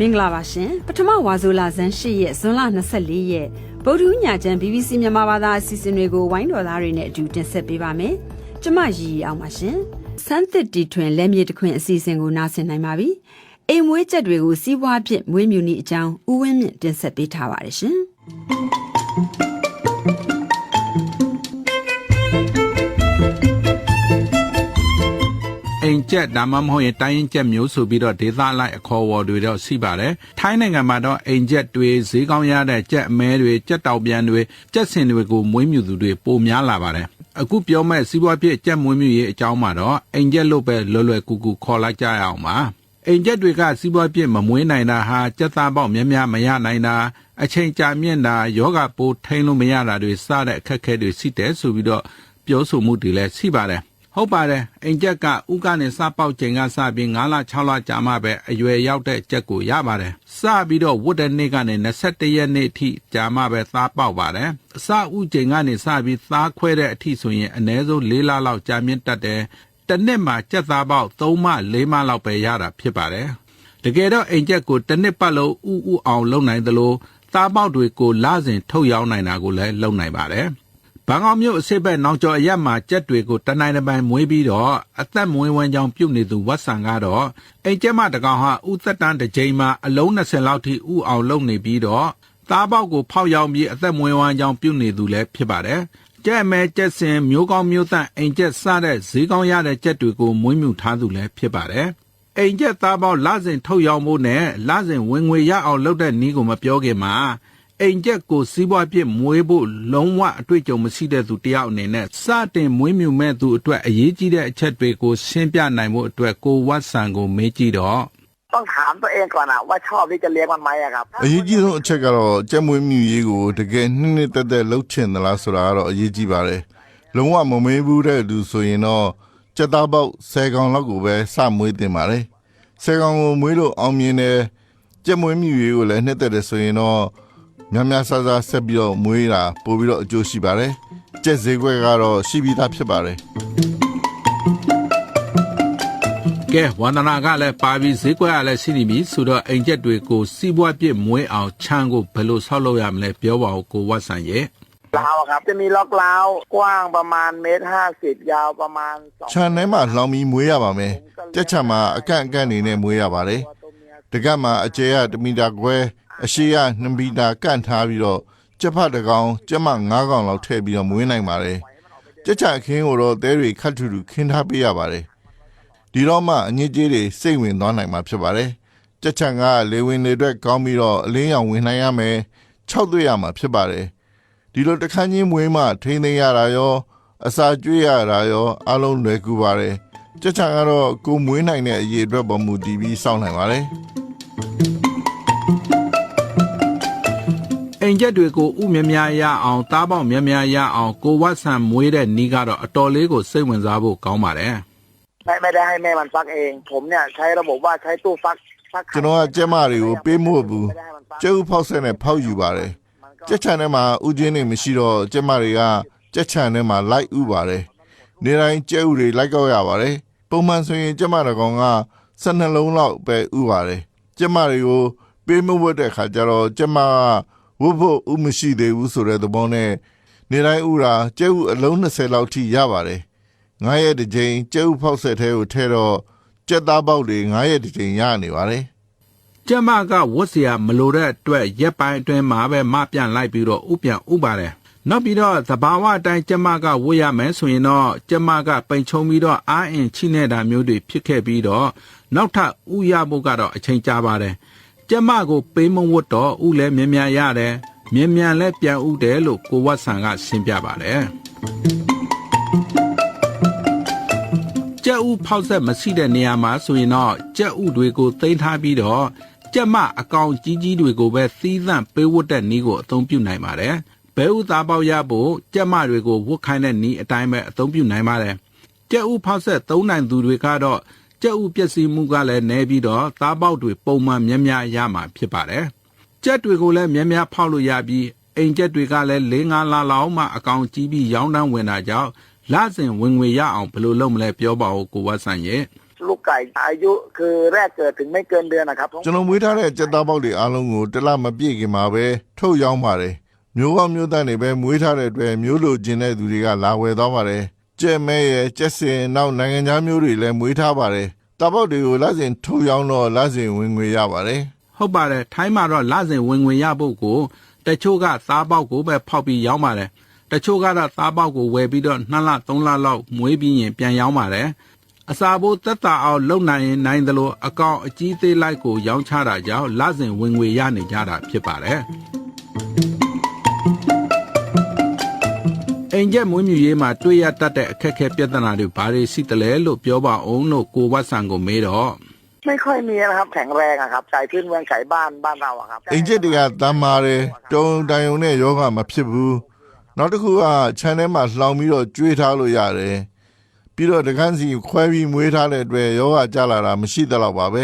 မင်္ဂလာပါရှင်ပထမဝါဆိုလာဇန်၈ရက်ဇွန်လ24ရက်ဗုဒ္ဓညချမ်း BBC မြန်မာဘာသာအစီအစဉ်တွေကိုဝိုင်းတော်သားတွေနဲ့အတူတင်ဆက်ပေးပါမယ်ကျမရီရီအောင်ပါရှင်စမ်းသစ်တီထွင်လက်မြေတခွင်အစီအစဉ်ကိုနားဆင်နိုင်ပါပြီအိမ်မွေးချက်တွေကိုစီးပွားဖြစ်မွေးမြူနည်းအကြောင်းဦးဝင်းမြင့်တင်ဆက်ပေးထားပါတယ်ရှင် အိမ်ကျက်ဒါမှမဟုတ်ရင်တိုင်းရင်ကျက်မျိုးဆိုပြီးတော့ဒေသလိုက်အခေါ်အဝေါ်တွေတော့ရှိပါတယ်။ထိုင်းနိုင်ငံမှာတော့အိမ်ကျက်တွေဈေးကောင်းရတဲ့ကျက်အမဲတွေကျက်တောက်ပြန်တွေကျက်စင်တွေကိုမွေးမြူသူတွေပိုများလာပါတယ်။အခုပြောမဲ့စီးပွားဖြစ်ကျက်မွေးမြူရေးအကြောင်းမှာတော့အိမ်ကျက်လို့ပဲလွယ်လွယ်ကူကူခေါ်လိုက်ကြရအောင်ပါ။အိမ်ကျက်တွေကစီးပွားဖြစ်မမွေးနိုင်တာဟာကျက်သားပေါက်များများမရနိုင်တာအချိန်ကြာမြင့်တာယောဂပိုးထိန်လို့မရတာတွေစတဲ့အခက်အခဲတွေရှိတယ်ဆိုပြီးတော့ပြောဆိုမှုတွေလည်းရှိပါတယ်။ ဟုတ်ပါတယ်အိမ်ကျက်ကဥကနေစပေါက်ချိန်ကစပြီး9လ6လကြာမှပဲအရွယ်ရောက်တဲ့ကြက်ကိုရပါတယ်စပြီးတော့ဝတ်တဲ့နေ့ကနေ21ရက်နေ့အထိကြာမှပဲသားပေါက်ပါတယ်အစဥချိန်ကနေစပြီးသားခွဲတဲ့အထိဆိုရင်အနည်းဆုံး4လလောက်ကြာမြင့်တတ်တယ်တစ်နှစ်မှာကြက်သားပေါက်3မှ4မှလောက်ပဲရတာဖြစ်ပါတယ်တကယ်တော့အိမ်ကျက်ကိုတစ်နှစ်ပတ်လုံးဥဥအောင်လုပ်နိုင်သလိုသားပေါက်တွေကိုလစဉ်ထုတ်ရောင်းနိုင်တာကိုလည်းလုပ်နိုင်ပါတယ် ဘန်ကောက်မြို့အစစ်ဘက်နောက်ကျော်အရက်မှာကြက်တွေကိုတနိုင်တစ်ပိုင်မွေးပြီးတော့အသက်မွေးဝမ်းကြောင်းပြုတ်နေသူဝတ်ဆန်ကတော့အိမ်ကျက်မတကောင်ဟာဥသက်တန်းတစ်ကြိမ်မှာအလုံး20လောက်ထိဥအောင်လုံနေပြီးတော့သားပေါက်ကိုဖောက်ရောက်ပြီးအသက်မွေးဝမ်းကြောင်းပြုတ်နေသူလည်းဖြစ်ပါတယ်ကြက်မဲကြက်စင်မျိုးကောင်းမျိုးသန့်အိမ်ကျက်စတဲ့ဈေးကောင်းရတဲ့ကြက်တွေကိုမွေးမြူထားသူလည်းဖြစ်ပါတယ်အိမ်ကျက်သားပေါက်လစဉ်ထုတ်ရောင်းဖို့နဲ့လစဉ်ဝင်ငွေရအောင်လုပ်တဲ့နီးကိုမပြောခင်မှာ အိမ်ကျက်ကိုစီးပွားပြစ်မွေးဖို့လုံးဝအတွေ့အကြုံမရှိတဲ့သူတယောက်အနေနဲ့စတင်မွေးမြူမဲ့သူအတွက်အရေးကြီးတဲ့အချက်တွေကိုရှင်းပြနိုင်ဖို့အတွက်ကိုဝတ်ဆန်ကိုမေးကြည့်တော့ ต้องถามตัวเองก่อนอะว่าชอบที่จะเลี้ยงมันไหมอะครับ အရေးကြီးဆုံးအချက်ကတော့ကြက်မွေးမြူရေးကိုတကယ်နှစ်နှစ်သက်သက်လှုပ်ချင်သလားဆိုတာကတော့အရေးကြီးပါတယ်။လုံးဝမမေးဘူးတဲ့လူဆိုရင်တော့ကြက်သားပေါက်10កောင်လောက်ကိုပဲစမွေးတင်ပါတယ်။10កောင်ကိုမွေးလို့အောင်မြင်တယ်ကြက်မွေးမြူရေးကိုလည်းနှစ်သက်တယ်ဆိုရင်တော့ များများဆဆဆက်ပြီးတော့မွေးတာပို့ပြီးတော့အကျိုးရှိပါတယ်။ကြက်ဈေးကွက်ကတော့ရှိပြီးသားဖြစ်ပါတယ်။ ကဲဝန္ဒနာကလည်းပါပြီးဈေးကွက်ကလည်းရှိနေပြီဆိုတော့အိမ်ကျက်တွေကိုစီးပွားပြစ်မွေးအောင်ခြံကိုဘယ်လိုဆောက်လုပ်ရမလဲပြောပါဦးကိုဝတ်ဆန်ရဲ့ ลาวอะครับ จะมีล็อกเล้าวกว้างประมาณเมตรห้าสิบยาวประมาณสอง ခြံထဲမှာလှောင်ပြီးမွေးရပါမယ်။ကြက်ချံမှာအကန့်အကန့်နေနဲ့မွေးရပါတယ်။ တကတ်မှာအကျဲက1မီတာခွဲ အရှိက2မီတာကန့်ထားပြီးတော့ကြက်ဖတ်တစ်ကောင်ကြက်မ9ကောင်လောက်ထည့်ပြီးတော့မွေးနိုင်ပါတယ်ကြက်ချအခင်းကိုတော့သဲတွေခတ်ထူထူခင်းထားပေးရပါတယ်ဒီတော့မှအညစ်အကြေးတွေစိတ်ဝင်သွားနိုင်မှာဖြစ်ပါတယ်ကြက်ချကလေဝင်တွေအတွက်ကောင်းပြီးတော့အလင်းရောင်ဝင်နိုင်ရမယ်၆သွေးရမှာဖြစ်ပါတယ်ဒီလိုတစ်ခန်းချင်းမွေးမှထိန်းသိမ်းရတာရော အစာကျွေးရတာရောအလုံးလွယ်ကူပါတယ်ကြက်ချကတော့ကိုမွေးနိုင်တဲ့အရေးအတွက်ပေါ်မူတည်ပြီးစောင့်နိုင်ပါတယ် အိမ်ကျက်တွေကိုဥမြများရအောင်သားပေါက်များများရအောင်ကိုဝတ်ဆန်မွေးတဲ့နီးကတော့အတော်လေးကိုစိတ်ဝင်စားဖို့ကောင်းပါတယ် ไม่ไม่ได้ให้แม่มันฟักเอง ผมเนี่ยใช้ระบบว่าใช้ตู้ฟักฟักไข่ ကျွန်တော်ကကြက်မတွေကိုပေးမို့ဘူး ไม่ได้ให้มันฟัก ကျဲဥဖောက်ဆက်နဲ့ဖောက်ယူပါတယ် มันก็ ကြက်ချန်ထဲမှာဥချင်းတွေမရှိတော့ကြက်မတွေကကြက်ချန်ထဲမှာလိုက်ဥပါတယ်နေတိုင်းကြက်ဥတွေလိုက်ကောက်ရပါတယ်ပုံမှန်ဆိုရင်ကြက်မတစ်ကောင်က12လုံးလောက်ပဲဥပါတယ်ကြက်မတွေကိုပေးမဝတ်တဲ့ခါကျတော့ကြက်မက ဝတ်ဖို့ဥမရှိသေးဘူးဆိုတဲ့သဘောနဲ့နေတိုင်းဥတာကြက်ဥအလုံး20လောက်ထိရပါတယ်9ရက်တစ်ကြိမ်ကြက်ဥဖောက်ဆက်ထဲကိုထဲတော့ကြက်သားပေါက်တွေ9ရက်တစ်ကြိမ်ရနေပါတယ် ကျမကဝတ်เสียမလိုတဲ့အတွက်ရက်ပိုင်းအတွင်းမှာပဲမပြန်လိုက်ပြီးတော့ဥပြန်ဥပါတယ်နောက်ပြီးတော့သဘာဝအတိုင်းကျမကဝတ်ရမယ်ဆိုရင်တော့ကျမကပိန်ချုံပြီးတော့အာအင်ချိနေတာမျိုးတွေဖြစ်ခဲ့ပြီးတော့နောက်ထပ်ဥရဖို့ကတော့အချိန်ကြာပါတယ် ကျမကိုပေးမဝတ်တော့ဥလည်းမြင်မြန်ရတယ်မြင်မြန်လည်းပြန်ဥတယ်လို့ကိုဝတ်ဆန်ကရှင်းပြပါတယ်ကြက်ဥဖောက်ဆက်မရှိတဲ့နေရာမှာဆိုရင်တော့ကြက်ဥတွေကိုသိမ်းထားပြီးတော့ကြက်မအကောင်ကြီးကြီးတွေကိုပဲသီးသန့်ပေးဝတ်တဲ့နီးကိုအသုံးပြုနိုင်ပါတယ်။ဘဲဥသားပေါက်ရဖို့ကြက်မတွေကိုဝတ်ခိုင်းတဲ့နီးအတိုင်းပဲအသုံးပြုနိုင်ပါတယ်။ကြက်ဥဖောက်ဆက်သုံးနိုင်သူတွေကတော့ ကြက်ဥပျက်စီးမှုကလည်းနည်းပြီးတော့သားပေါက်တွေပုံမှန်များများရမှာဖြစ်ပါတယ်။ ကြက်တွေကိုလည်းများများဖောက်လို့ရပြီးအိမ်ကြက်တွေကလည်း၄၅လလောက်မှအကောင်ကြီးပြီးရောင်းတန်းဝင်တာကြောင့်လစဉ်ဝင်ငွေရအောင်ဘယ်လိုလုပ်မလဲပြောပါဦးကိုဝတ်ဆန်ရဲ့ ลูกไก่อายุคือแรกเกิดถึงไม่เกินเดือนนะครับ ကျွန်တော်မွေးထားတဲ့ကြက်သားပေါက်တွေအားလုံးကိုတစ်လမပြည့်ခင်မှာပဲထုတ်ရောင်းပါတယ်မျိုးကောင်းမျိုးသားတွေပဲမွေးထားတဲ့အတွက်မျိုးလိုကျင်တဲ့သူတွေကလာဝယ်သွားပါတယ် ကြက်မဲရဲ့ကြက်စင်နောက်နိုင်ငံသားမျိုးတွေလည်းမွေးထားပါတယ်တာပေါက်တွေကိုလစဉ်ထုတ်ရောင်းတော့လစဉ်ဝင်ငွေရပါတယ်ဟုတ်ပါတယ်ထိုင်းမှာတော့လစဉ်ဝင်ငွေရဖို့ကိုတချို့ကသားပေါက်ကိုပဲဖောက်ပြီးရောင်းပါတယ်တချို့ကတော့သားပေါက်ကိုဝယ်ပြီးတော့2လ3လလောက်မွေးပြီးရင်ပြန်ရောင်းပါတယ်အစာဘိုးတက်တာအောင်လုံနိုင်ရင်နိုင်တယ်လို့အကောင်အကြီးသေးလိုက်ကိုရောင်းချတာကြောင့်လစဉ်ဝင်ငွေရနေကြတာဖြစ်ပါတယ် အင်ဂျက်မွေးမြူရေးမှာတွေ့ရတတ်တဲ့အခက်အခဲပြဿနာတွေဘာတွေရှိတယ်လဲလို့ပြောပါအောင်လို့ကိုဝတ်ဆန်ကိုမေးတော့ ไม่ค่อยมีนะครับ แข็งแรงอะครับไก่พื้นเมืองไก่บ้านบ้านเราอะครับ အိမ်ကျက်တွေကတမ်းမာတယ်တုံတိုင်ုံနဲ့ယောဂမဖြစ်ဘူးနောက်တစ်ခုကခြံထဲမှာလှောင်ပြီးတော့ကျွေးထားလို့ရတယ်ပြီးတော့တကန်းစီခွဲပြီးမွေးထားတဲ့အတွက်ယောဂကြလာတာမရှိသလောက်ပါပဲ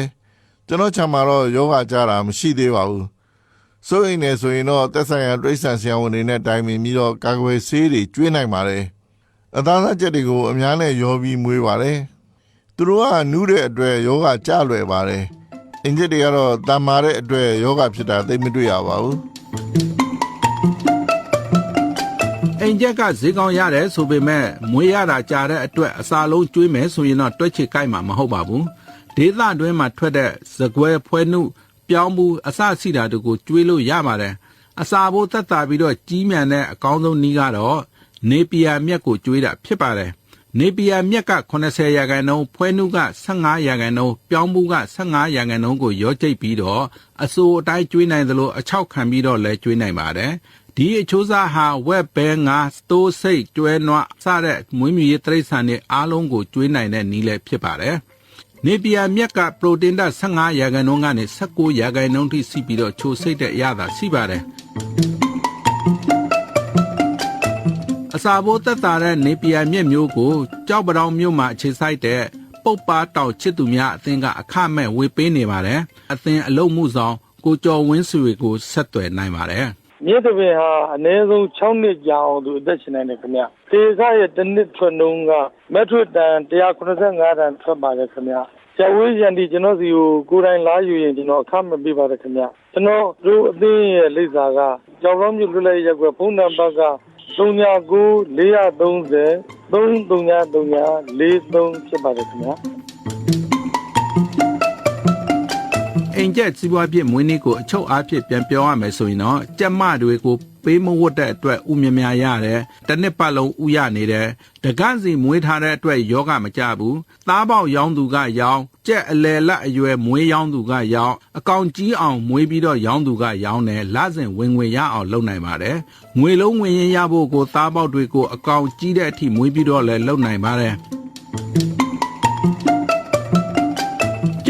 ကျွန်တော်ခြံမှာတော့ယောဂကြတာမရှိသေးပါဘူး စိုးရင်လည်းဆိုရင်တော့သက်ဆိုင်ရာတိရစ္ဆာန်ဆရာဝန်တွေနဲ့တိုင်ပင်ပြီးတော့ကာကွယ်ဆေးတွေကျွေးနိုင်ပါတယ်အသားသားချက်တွေကိုအများနဲ့ရောပြီးမွေးပါတယ်သူတို့ကနူးတဲ့အတွက်ယောဂကြလွယ်ပါတယ်အင်ဂျစ်တွေကတော့တန်မာတဲ့အတွက်ယောဂဖြစ်တာသိပ်မတွေ့ရပါဘူးအိမ်ချက်ကဈေးကောင်းရတယ်ဆိုပေမဲ့မွေးရတာကြာတဲ့အတွက်အစာလုံးကျွေးမယ်ဆိုရင်တော့တွက်ချစ်ကိုက်မှာမဟုတ်ပါဘူးဒေသတွင်းမှာထွက်တဲ့ဇကွဲဖွဲနှု ပြောင်းမှုအစစီတာတို့ကိုကျွေးလို့ရပါတယ်အစာဘိုးသက်သာပြီးတော့ကြီးမြန်တဲ့အကောင်းဆုံးနည်းကတော့နေပီယာမြက်ကိုကျွေးတာဖြစ်ပါတယ်နေပီယာမြက်က80ရာခိုင်နှုန်းဖွဲနှုက15ရာခိုင်နှုန်းပြောင်းမှုက15ရာခိုင်နှုန်းကိုရောကျိတ်ပြီးတော့အစိုးအတိုင်းကျွေးနိုင်သလိုအချောက်ခံပြီးတော့လည်းကျွေးနိုင်ပါတယ်ဒီအချိုးစားဟာဝက်ဘဲငါစတိုးစိတ်ကျွဲနွားစတဲ့မွေးမြူရေးတိရစ္ဆာန်တွေအားလုံးကိုကျွေးနိုင်တဲ့နည်းလည်းဖြစ်ပါတယ် နေပီယာမြက်ကပရိုတင်းဓာတ်15ရာခိုင်နှုန်းကနေ19ရာခိုင်နှုန်းထိရှိပြီးတော့ချိုစိတ်တဲ့အရသာရှိပါတယ်အစာဘိုးသက်သာတဲ့နေပီယာမြက်မျိုးကိုကြောက်ပတောင်မြို့မှာအခြေစိုက်တဲ့ပုတ်ပါတောက်ချစ်သူများအသင်းကအခမဲ့ဝေပေးနေပါတယ်အသင်းအလုံးမှုဆောင်ကိုကျော်ဝင်းဆွေကိုဆက်သွယ်နိုင်ပါတယ် မြစ်တပင်ဟာအနည်းဆုံး6နှစ်ကြာအောင်သူအသက်ရှင်နိုင်တယ်ခင်ဗျ။တေစာရဲ့တစ်နှစ်ထွက်နှုန်းကမက်ထရစ်တန်185တန်ထွက်ပါတယ်ခင်ဗျ။ကျဝေးရန်ဒီကျွန်တော်စီကိုကိုယ်တိုင်လာယူရင်ကျွန်တော်အခမဲ့ပေးပါတယ်ခင်ဗျ။ကျွန်တော်တို့အသင်းရဲ့လိပ်စာကကြောင်လုံးမြို့လွတ်လပ်ရေးရက်ကွယ်ဖုန်းနံပါတ်က399430 3343ဖြစ်ပါတယ်ခင်ဗျာ။ အိမ်ကျက်စီးပွားဖြစ်မွေးနေ့ကိုအချုပ်အားဖြင့်ပြန်ပြောရမယ်ဆိုရင်တော့ကြက်မတွေကိုပေးမဝတ်တဲ့အတွက်ဥမြများရတယ်တစ်နှစ်ပတ်လုံးဥရနေတယ်တကန့်စီမွေးထားတဲ့အတွက်ယောဂမကြဘူးသားပေါက်ရောင်းသူကရောင်းကြက်အလယ်လက်အရွယ်မွေးရောင်းသူကရောင်းအကောင်ကြီးအောင်မွေးပြီးတော့ရောင်းသူကရောင်းတယ်လစဉ်ဝင်ငွေရအောင်လုပ်နိုင်ပါတယ်ငွေလုံးဝင်ရင်ရဖို့ကိုသားပေါက်တွေကိုအကောင်ကြီးတဲ့အထိမွေးပြီးတော့လည်းလုပ်နိုင်ပါတယ်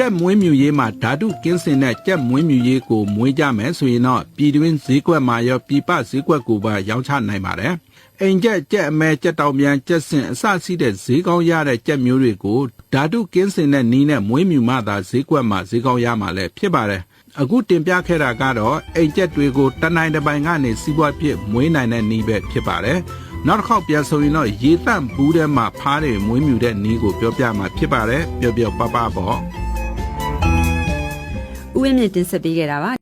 ကြက်မွေးမြူရေးမှာဓာတုကင်းစင်တဲ့ကြက်မွေးမြူရေးကိုမွေးကြမယ်ဆိုရင်တော့ပြည်တွင်းဈေးကွက်မှာရောပြည်ပဈေးကွက်ကိုပါရောင်းချနိုင်ပါတယ်။အိမ်ကြက်ကြက်အမဲကြက်တောင်ပြန်ကြက်စင်အစရှိတဲ့ဈေးကောင်းရတဲ့ကြက်မျိုးတွေကိုဓာတုကင်းစင်တဲ့နီးနဲ့မွေးမြူမှသာဈေးကွက်မှာဈေးကောင်းရမှာလည်းဖြစ်ပါတယ်။အခုတင်ပြခဲ့တာကတော့အိမ်ကြက်တွေကိုတနိုင်တစ်ပိုင်ကနေစီးပွားဖြစ်မွေးနိုင်တဲ့နီးပဲဖြစ်ပါတယ်။နောက်တစ်ခေါက်ပြန်ဆိုရင်တော့ရေတန့်ဘူးထဲမှာဖားတွေမွေးမြူတဲ့နီးကိုပြောပြမှာဖြစ်ပါတယ်။ပြောပြောပပပေါ့ ဥဝင်းမြင့်တင်ဆက်ပေးခဲ့တာပါ